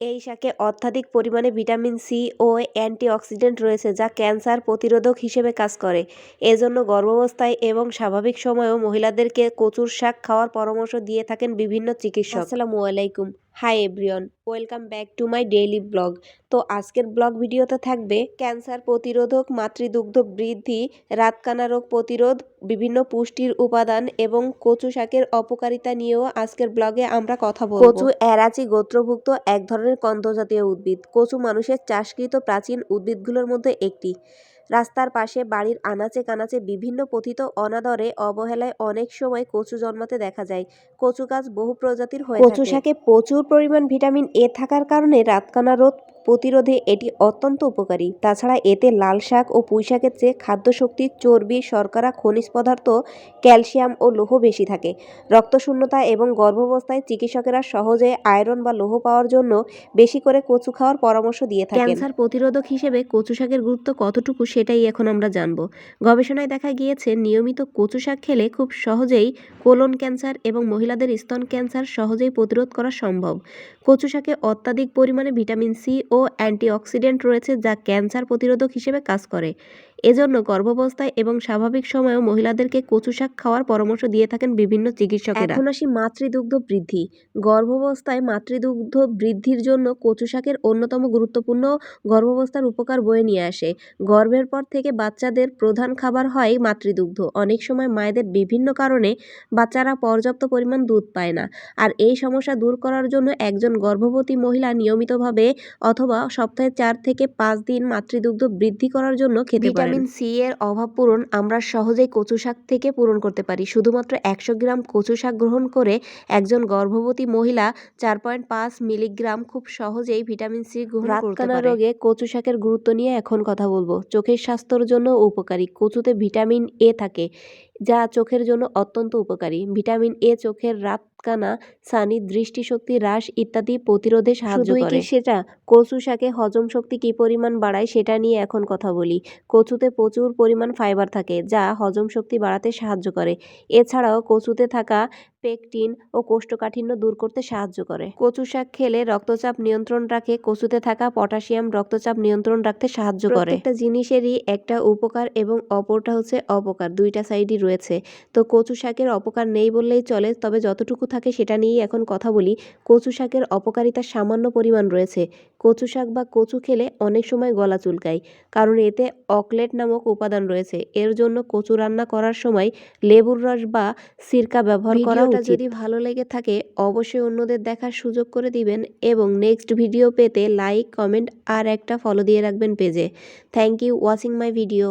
এই শাকে অত্যাধিক পরিমাণে ভিটামিন সি ও অ্যান্টিঅক্সিডেন্ট রয়েছে যা ক্যান্সার প্রতিরোধক হিসেবে কাজ করে। এজন্য গর্ভাবস্থায় এবং স্বাভাবিক সময়েও মহিলাদেরকে কচুর শাক খাওয়ার পরামর্শ দিয়ে থাকেন বিভিন্ন চিকিৎসক। আসসালামু আলাইকুম। Hi everyone welcome back to my daily blog তো আজকের ব্লগ ভিডিওতে থাকবে ক্যান্সার প্রতিরোধক মাতৃদুগ্ধ বৃদ্ধি, রাতকানা রোগ প্রতিরোধ, বিভিন্ন পুষ্টির উপাদান এবং কচু শাকের অপকারিতা নিয়েও আজকের ব্লগে আমরা কথা বলব। কচু এরাচি গোত্রভুক্ত এক ধরনের কন্দ জাতীয় উদ্ভিদ। কচু মানুষের চাষকৃত প্রাচীন উদ্ভিদগুলোর মধ্যে একটি। রাস্তার পাশে বাড়ির আনাচে কানাচে বিভিন্ন পথিত অনাদরে অবহেলায় অনেক সময় কচু জন্মাতে দেখা যায়। কচু গাছ বহু প্রজাতির হয়ে কচু শাকে প্রচুর পরিমাণ ভিটামিন এ থাকার কারণে রাতকানা রোগ প্রতিরোধে এটি অত্যন্ত উপকারী। তাছাড়া এতে লাল শাক ও পুঁই শাকের চেয়ে খাদ্যশক্তি, চর্বি, শর্করা, খনিজ পদার্থ, ক্যালসিয়াম ও লৌহ বেশি থাকে। রক্তশূন্যতা এবং গর্ভাবস্থায় চিকিৎসকেরা সহজে আয়রন বা লৌহ পাওয়ার জন্য বেশি করে কচু খাওয়ার পরামর্শ দিয়ে থাকেন। ক্যান্সার প্রতিরোধক হিসেবে কচু শাকের গুরুত্ব কতটুকু সেটাই এখন আমরা জানব। গবেষণায় দেখা গিয়েছে, নিয়মিত কচু শাক খেলে খুব সহজেই কোলন ক্যান্সার এবং মহিলাদের স্তন ক্যান্সার সহজেই প্রতিরোধ করা সম্ভব। কচু শাকে অত্যাধিক পরিমাণে ভিটামিন সি ও অ্যান্টিঅক্সিডেন্ট রয়েছে যা ক্যান্সার প্রতিরোধক হিসেবে কাজ করে। এজন্য গর্ভাবস্থায় এবং স্বাভাবিক সময়েও মহিলাদেরকে কচু শাক খাওয়ার পরামর্শ দিয়ে থাকেন বিভিন্ন চিকিৎসকেরা। এখন আসি মাতৃদুগ্ধ বৃদ্ধি। গর্ভাবস্থায় মাতৃদুগ্ধ বৃদ্ধির জন্য কচু শাকের অন্যতম গুরুত্বপূর্ণ গর্ভাবস্থার উপকার বয়ে নিয়ে আসে। গর্ভের পর থেকে বাচ্চাদের প্রধান খাবার হয় মাতৃদুগ্ধ। অনেক সময় মায়েদের বিভিন্ন কারণে বাচ্চারা পর্যাপ্ত পরিমাণ দুধ পায় না। আর এই সমস্যা দূর করার জন্য একজন গর্ভবতী মহিলা নিয়মিতভাবে অথবা সপ্তাহে চার থেকে পাঁচ দিন মাতৃদুগ্ধ বৃদ্ধি করার জন্য খেতে পারেন ভিটামিন সি এর অভাব পূরণ আমরা সহজেই কচু শাক থেকে পূরণ করতে পারি। শুধুমাত্র একশো গ্রাম কচু শাক গ্রহণ করে একজন গর্ভবতী মহিলা চার পয়েন্ট পাঁচ মিলিগ্রাম খুব সহজেই ভিটামিন সি গ্রহণ করতে পারে। রোগে কচু শাকের গুরুত্ব নিয়ে এখন কথা বলব। চোখের স্বাস্থ্যের জন্য উপকারী। কচুতে ভিটামিন এ থাকে। যা চোখের জন্য অত্যন্ত উপকারী। ভিটামিন এ চোখের রাতকানা সানি দৃষ্টিশক্তি হ্রাস ইত্যাদি প্রতিরোধে সাহায্য করে। সেটা? কচু শাকে হজম শক্তি কি পরিমাণ বাড়ায় সেটা নিয়ে এখন কথা বলি। কচুতে প্রচুর পরিমাণ ফাইবার থাকে যা হজম শক্তি বাড়াতে সাহায্য করে। এছাড়াও কচুতে থাকা পেকটিন ও কোষ্ঠকাঠিন্য দূর করতে সাহায্য করে। কচু শাক খেলে রক্তচাপ নিয়ন্ত্রণ রাখে কচুতে থাকা পটাশিয়াম রক্তচাপ নিয়ন্ত্রণ রাখতে সাহায্য করে। একটা জিনিসেরই একটা উপকার এবং অপরটা হচ্ছে অপকার দুইটা সাইডই রয়েছে। তো কচু শাকের অপকার নেই বললেই চলে তবে যতটুকু থাকে সেটা নিয়েই এখন কথা বলি। কচু শাকের অপকারিতা সামান্য পরিমাণ রয়েছে। কচু শাক বা কচু খেলে অনেক সময় গলা চুলকায় কারণ এতে অকলেট নামক উপাদান রয়েছে। এর জন্য কচু রান্না করার সময় লেবুর রস বা সিরকা ব্যবহার করা উচিত। যদি ভালো লেগে থাকে অবশ্যই অন্যদের দেখার সুযোগ করে দিবেন এবং নেক্সট ভিডিও পেতে লাইক কমেন্ট আর একটা ফলো দিয়ে রাখবেন পেজে thank you watching my video